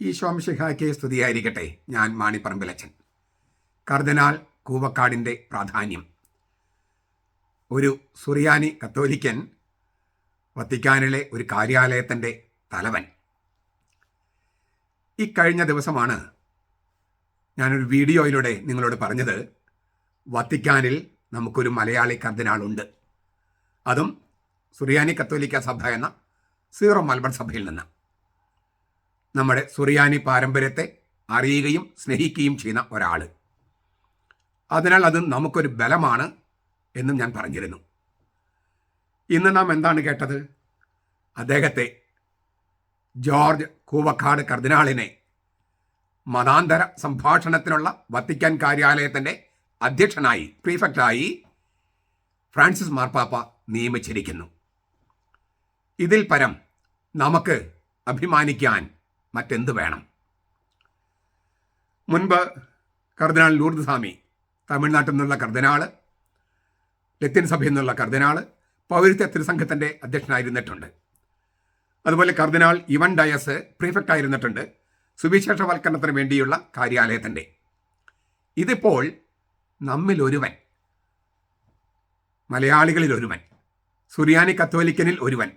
ഈശോംഷിഹായ്ക്ക് സ്തുതിയായിരിക്കട്ടെ. ഞാൻ മാണിപ്പറമ്പിലച്ചൻ കർദിനാൾ കൂവക്കാടിന്റെ പ്രാധാന്യം. ഒരു സുറിയാനി കത്തോലിക്കൻ വത്തിക്കാനിലെ ഒരു കാര്യാലയത്തിന്റെ തലവൻ. ഈ കഴിഞ്ഞ ദിവസമാണ് ഞാനൊരു വീഡിയോയിലൂടെ നിങ്ങളോട് പറഞ്ഞത് വത്തിക്കാനിൽ നമുക്കൊരു മലയാളി കർദിനാളുണ്ട്. അതും സുറിയാനി കത്തോലിക്ക സഭ എന്ന സീറോ മൽബൺ സഭയിൽ നിന്ന്. നമ്മുടെ സുറിയാനി പാരമ്പര്യത്തെ അറിയുകയും സ്നേഹിക്കുകയും ചെയ്യുന്ന ഒരാൾ അതിനാൽ അത് നമുക്കൊരു ബലമാണ് എന്നും ഞാൻ പറഞ്ഞിരുന്നു. ഇന്ന് നാം എന്താണ് കേട്ടത്? അദ്ദേഹത്തെ ജോർജ് കൂവക്കാട് കർദിനാളിനെ മതാന്തര സംഭാഷണത്തിനുള്ള വത്തിക്കാൻ കാര്യാലയത്തിന്റെ അധ്യക്ഷനായി പ്രീഫക്റ്റായി ഫ്രാൻസിസ് മാർപ്പാപ്പ നിയമിച്ചിരിക്കുന്നു. ഇതിൽ പരം നമുക്ക് അഭിമാനിക്കാൻ മറ്റെന്ത് വേണം? മുൻപ് കർദിനാൾ ലൂർദ് സ്വാമി തമിഴ്നാട്ടിൽ നിന്നുള്ള കർദിനാൾ ലത്തീൻ സഭയിൽ നിന്നുള്ള കർദിനാൾ പൗരത്വ തിരുസംഘത്തിന്റെ അധ്യക്ഷനായിരുന്നിട്ടുണ്ട്. അതുപോലെ കർദിനാൾ ഇവൻ ഡയസ് പ്രീഫക്റ്റ് ആയിരുന്നിട്ടുണ്ട് സുവിശേഷവൽക്കരണത്തിന് വേണ്ടിയുള്ള കാര്യാലയത്തിന്റെ ഇതിപ്പോൾ നമ്മിലൊരുവൻ മലയാളികളിൽ ഒരുവൻ സുറിയാനി കത്തോലിക്കനിൽ ഒരുവൻ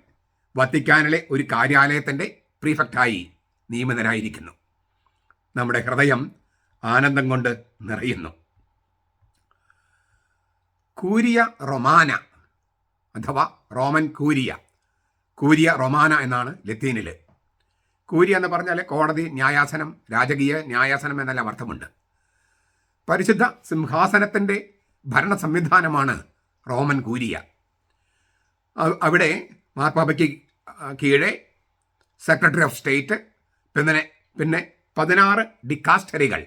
വത്തിക്കാനിലെ ഒരു കാര്യാലയത്തിന്റെ പ്രീഫക്റ്റായി. നിയമിതനായിരിക്കുന്നു നമ്മുടെ ഹൃദയം ആനന്ദം കൊണ്ട് നിറയുന്നു. കൂരിയ റൊമാന അഥവാ റോമൻ കൂരിയ. കൂരിയ റൊമാന എന്നാണ് ലത്തീനിൽ കൂരിയ എന്ന് പറഞ്ഞാൽ കോടതി ന്യായാസനം രാജകീയ ന്യായാസനം എന്നെല്ലാം അർത്ഥമുണ്ട്. പരിശുദ്ധ സിംഹാസനത്തിന്റെ ഭരണ സംവിധാനമാണ് റോമൻ കൂരിയ. അവിടെ മാർപ്പാപ്പയ്ക്ക് കീഴെ സെക്രട്ടറി ഓഫ് സ്റ്റേറ്റ് പിന്നെ പിന്നെ പതിനാറ് ഡിക്കാസ്റ്ററികൾ.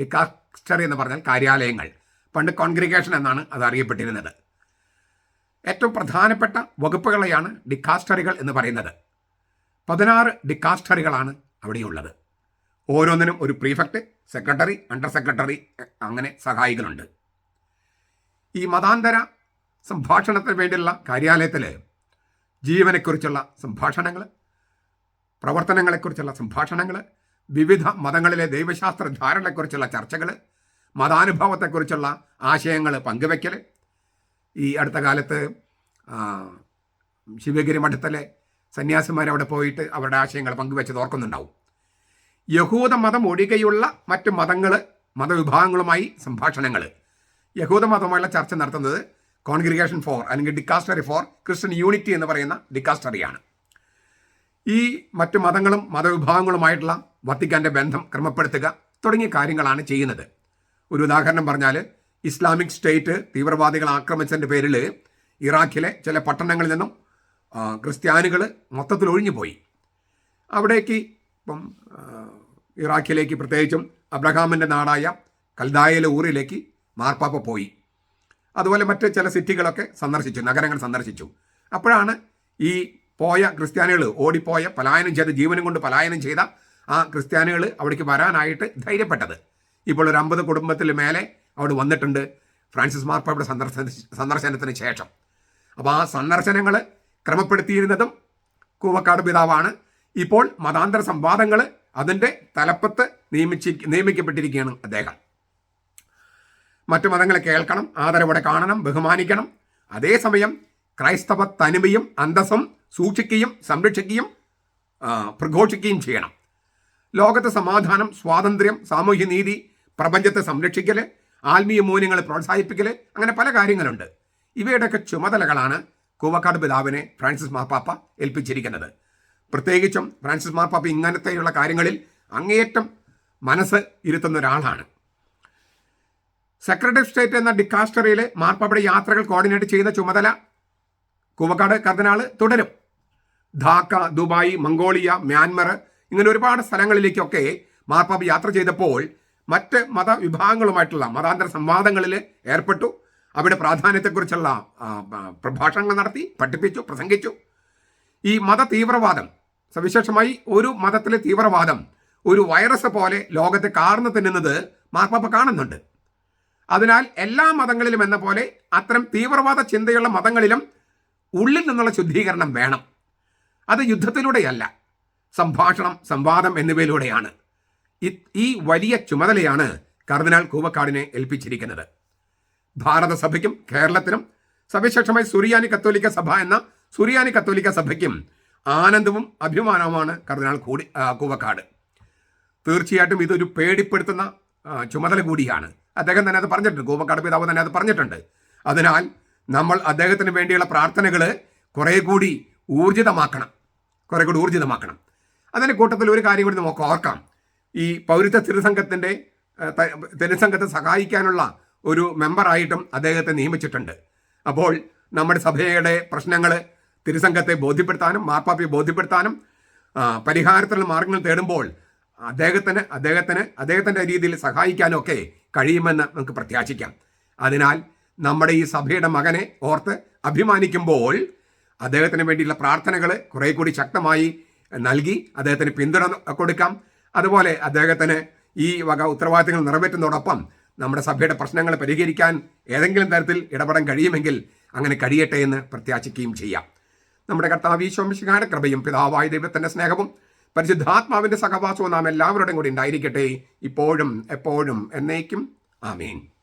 ഡിക്കാസ്റ്ററി എന്ന് പറഞ്ഞാൽ കാര്യാലയങ്ങൾ. പണ്ട് കോൺഗ്രിഗേഷൻ എന്നാണ് അത് അറിയപ്പെട്ടിരുന്നത്. ഏറ്റവും പ്രധാനപ്പെട്ട വകുപ്പുകളെയാണ് ഡിക്കാസ്റ്ററികൾ എന്ന് പറയുന്നത്. പതിനാറ് ഡിക്കാസ്റ്ററികളാണ് അവിടെയുള്ളത്. ഓരോന്നിനും ഒരു പ്രീഫക്റ്റ് സെക്രട്ടറി അണ്ടർ സെക്രട്ടറി അങ്ങനെ സഹായികളുണ്ട്. ഈ മതാന്തര സംഭാഷണത്തിന് വേണ്ടിയുള്ള കാര്യാലയത്തിൽ ജീവനെക്കുറിച്ചുള്ള സംഭാഷണങ്ങൾ പ്രവർത്തനങ്ങളെക്കുറിച്ചുള്ള സംഭാഷണങ്ങൾ വിവിധ മതങ്ങളിലെ ദൈവശാസ്ത്ര ധാരണയെക്കുറിച്ചുള്ള ചർച്ചകൾ മതാനുഭവത്തെക്കുറിച്ചുള്ള ആശയങ്ങൾ പങ്കുവയ്ക്കൽ ഈ അടുത്ത കാലത്ത് ശിവഗിരി മഠത്തിലെ സന്യാസിമാർ അവിടെ പോയിട്ട് അവരുടെ ആശയങ്ങൾ പങ്കുവെച്ചത് ഓർക്കുന്നുണ്ടാവും. യഹൂദ മതം ഒഴികെയുള്ള മറ്റ് മതങ്ങൾ മതവിഭാഗങ്ങളുമായി സംഭാഷണങ്ങൾ യഹൂദ മതമായുള്ള ചർച്ച നടത്തുന്നത് കോൺഗ്രിഗേഷൻ ഫോർ അല്ലെങ്കിൽ ഡിക്കാസ്റ്ററി ഫോർ ക്രിസ്ത്യൻ യൂണിറ്റി എന്ന് പറയുന്ന ഡിക്കാസ്റ്ററിയാണ് ഈ മറ്റ് മതങ്ങളും മതവിഭാഗങ്ങളുമായിട്ടുള്ള വത്തിക്കാന്റെ ബന്ധം ക്രമപ്പെടുത്തുക തുടങ്ങിയ കാര്യങ്ങളാണ് ചെയ്യുന്നത്. ഒരു ഉദാഹരണം പറഞ്ഞാൽ ഇസ്ലാമിക് സ്റ്റേറ്റ് തീവ്രവാദികൾ ആക്രമിച്ചതിന്റെ പേരിൽ ഇറാഖിലെ ചില പട്ടണങ്ങളിൽ നിന്നും ക്രിസ്ത്യാനികൾ മൊത്തത്തിൽ ഒഴിഞ്ഞുപോയി. അവിടേക്ക് ഇപ്പം ഇറാഖിലേക്ക് പ്രത്യേകിച്ചും അബ്രഹാമിന്റെ നാടായ കൽദായയിലെ ഊറിലേക്ക് മാർപ്പാപ്പ പോയി. അതുപോലെ മറ്റ് ചില സിറ്റികളൊക്കെ സന്ദർശിച്ചു നഗരങ്ങൾ സന്ദർശിച്ചു. അപ്പോഴാണ് ഈ പോയ ക്രിസ്ത്യാനികൾ ഓടിപ്പോയ പലായനം ചെയ്ത ജീവനും കൊണ്ട് പലായനം ചെയ്ത ആ ക്രിസ്ത്യാനികൾ അവിടേക്ക് വരാനായിട്ട് ധൈര്യപ്പെട്ടത്. ഇപ്പോൾ ഒരു അമ്പത് കുടുംബത്തിൽ മേലെ അവിടെ വന്നിട്ടുണ്ട് ഫ്രാൻസിസ് മാർപ്പാപ്പയുടെ സന്ദർശന സന്ദർശനത്തിന് ശേഷം. അപ്പോൾ ആ സന്ദർശനങ്ങൾ ക്രമപ്പെടുത്തിയിരുന്നതും കൂവക്കാട് പിതാവാണ്. ഇപ്പോൾ മതാന്തര സംവാദങ്ങൾ അതിന്റെ തലപ്പത്ത് നിയമിച്ച് നിയമിക്കപ്പെട്ടിരിക്കുകയാണ് അദ്ദേഹം. മറ്റു മതങ്ങളെ കേൾക്കണം ആദരവോടെ കാണണം ബഹുമാനിക്കണം. അതേസമയം ക്രൈസ്തവ തനിമയും അന്തസ്സും സൂക്ഷിക്കുകയും സംരക്ഷിക്കുകയും പ്രഘോഷിക്കുകയും ചെയ്യണം. ലോകത്തെ സമാധാനം സ്വാതന്ത്ര്യം സാമൂഹ്യനീതി പ്രപഞ്ചത്തെ സംരക്ഷിക്കൽ ആത്മീയ മൂല്യങ്ങളെ പ്രോത്സാഹിപ്പിക്കൽ അങ്ങനെ പല കാര്യങ്ങളുണ്ട്. ഇവയുടെയൊക്കെ ചുമതലകളാണ് കൂവക്കാട് പിതാവിനെ ഫ്രാൻസിസ് മാർപ്പാപ്പ ഏൽപ്പിച്ചിരിക്കുന്നത്. പ്രത്യേകിച്ചും ഫ്രാൻസിസ് മാർപ്പാപ്പ ഇങ്ങനത്തെയുള്ള കാര്യങ്ങളിൽ അങ്ങേയറ്റം മനസ്സ് ഇരുത്തുന്ന ഒരാളാണ്. സെക്രട്ടറി ഓഫ് സ്റ്റേറ്റ് എന്ന ഡിക്കാസ്റ്ററിയിലെ മാർപ്പാപ്പയുടെ യാത്രകൾ കോർഡിനേറ്റ് ചെയ്യുന്ന ചുമതല കൂവക്കാട് കർദിനാൾ തുടരും. ധാക്ക ദുബായ് മംഗോളിയ മ്യാൻമർ ഇങ്ങനെ ഒരുപാട് സ്ഥലങ്ങളിലേക്കൊക്കെ മാർപ്പാപ്പ യാത്ര ചെയ്തപ്പോൾ മറ്റ് മതവിഭാഗങ്ങളുമായിട്ടുള്ള മതാന്തര സംവാദങ്ങളിൽ ഏർപ്പെട്ടു. അവിടെ പ്രാധാന്യത്തെക്കുറിച്ചുള്ള പ്രഭാഷണങ്ങൾ നടത്തി പഠിപ്പിച്ചു പ്രസംഗിച്ചു. ഈ മത തീവ്രവാദം സവിശേഷമായി ഒരു മതത്തിലെ തീവ്രവാദം ഒരു വൈറസ് പോലെ ലോകത്തെ കാർന്നു തിന്നുന്നത് മാർപ്പാപ്പ കാണുന്നുണ്ട്. അതിനാൽ എല്ലാ മതങ്ങളിലും എന്ന പോലെ അത്തരം തീവ്രവാദ ചിന്തയുള്ള മതങ്ങളിലും ഉള്ളിൽ നിന്നുള്ള ശുദ്ധീകരണം വേണം. അത് യുദ്ധത്തിലൂടെയല്ല. സംഭാഷണം സംവാദം എന്നിവയിലൂടെയാണ്. ഈ വലിയ ചുമതലയാണ് കർദിനാൾ കൂവക്കാടിനെ ഏൽപ്പിച്ചിരിക്കുന്നത്. ഭാരതസഭയ്ക്കും കേരളത്തിനും സവിശേഷമായി സുറിയാനി കത്തോലിക്ക സഭ എന്ന സുറിയാനി കത്തോലിക്ക സഭയ്ക്കും ആനന്ദവും അഭിമാനവുമാണ് കർദിനാൾ കൂടി കൂവക്കാട്. തീർച്ചയായിട്ടും ഇതൊരു പേടിപ്പെടുത്തുന്ന ചുമതല കൂടിയാണ്. അദ്ദേഹം തന്നെ അത് പറഞ്ഞിട്ടുണ്ട്. കൂവക്കാട് പിതാവ് തന്നെ അത് പറഞ്ഞിട്ടുണ്ട്. അതിനാൽ നമ്മൾ അദ്ദേഹത്തിന് വേണ്ടിയുള്ള പ്രാർത്ഥനകൾ കുറേ കൂടി ഊർജിതമാക്കണം. കുറേ കൂടി ഊർജിതമാക്കണം. അതിന്റെ കൂട്ടത്തിൽ ഒരു കാര്യം കൂടി നമുക്ക് ഓർക്കാം. ഈ പൗരത്വ തിരുസംഘത്തിന്റെ തിരുസംഘത്തെ സഹായിക്കാനുള്ള ഒരു മെമ്പറായിട്ടും അദ്ദേഹത്തെ നിയമിച്ചിട്ടുണ്ട്. അപ്പോൾ നമ്മുടെ സഭയുടെ പ്രശ്നങ്ങൾ തിരുസംഘത്തെ ബോധ്യപ്പെടുത്താനും മാർപ്പാപ്പയെ ബോധ്യപ്പെടുത്താനും പരിഹാരത്തിലുള്ള മാർഗങ്ങൾ തേടുമ്പോൾ അദ്ദേഹത്തിന് അദ്ദേഹത്തിന് അദ്ദേഹത്തിന്റെ രീതിയിൽ സഹായിക്കാനൊക്കെ കഴിയുമെന്ന് നമുക്ക് പ്രത്യാശിക്കാം. അതിനാൽ നമ്മുടെ ഈ സഭയുടെ മകനെ ഓർത്ത് അഭിമാനിക്കുമ്പോൾ അദ്ദേഹത്തിന് വേണ്ടിയുള്ള പ്രാർത്ഥനകൾ കുറെ കൂടി ശക്തമായി നൽകി അദ്ദേഹത്തിന് പിന്തുണ കൊടുക്കാം. അതുപോലെ അദ്ദേഹത്തിന് ഈ വക ഉത്തരവാദിത്തങ്ങൾ നിറവേറ്റുന്നതോടൊപ്പം നമ്മുടെ സഭയുടെ പ്രശ്നങ്ങൾ പരിഹരിക്കാൻ ഏതെങ്കിലും തരത്തിൽ ഇടപെടാൻ കഴിയുമെങ്കിൽ അങ്ങനെ കഴിയട്ടെ എന്ന് പ്രത്യാശിക്കുകയും ചെയ്യാം. നമ്മുടെ കർത്താവ് ഈശോമിശിഹായുടെ കൃപയും പിതാവായ ദൈവത്തിന്റെ സ്നേഹവും പരിശുദ്ധാത്മാവിന്റെ സഹവാസവും നാം എല്ലാവരുടെയും കൂടി ഉണ്ടായിരിക്കട്ടെ. ഇപ്പോഴും എപ്പോഴും എന്നേക്കും. ആമീൻ.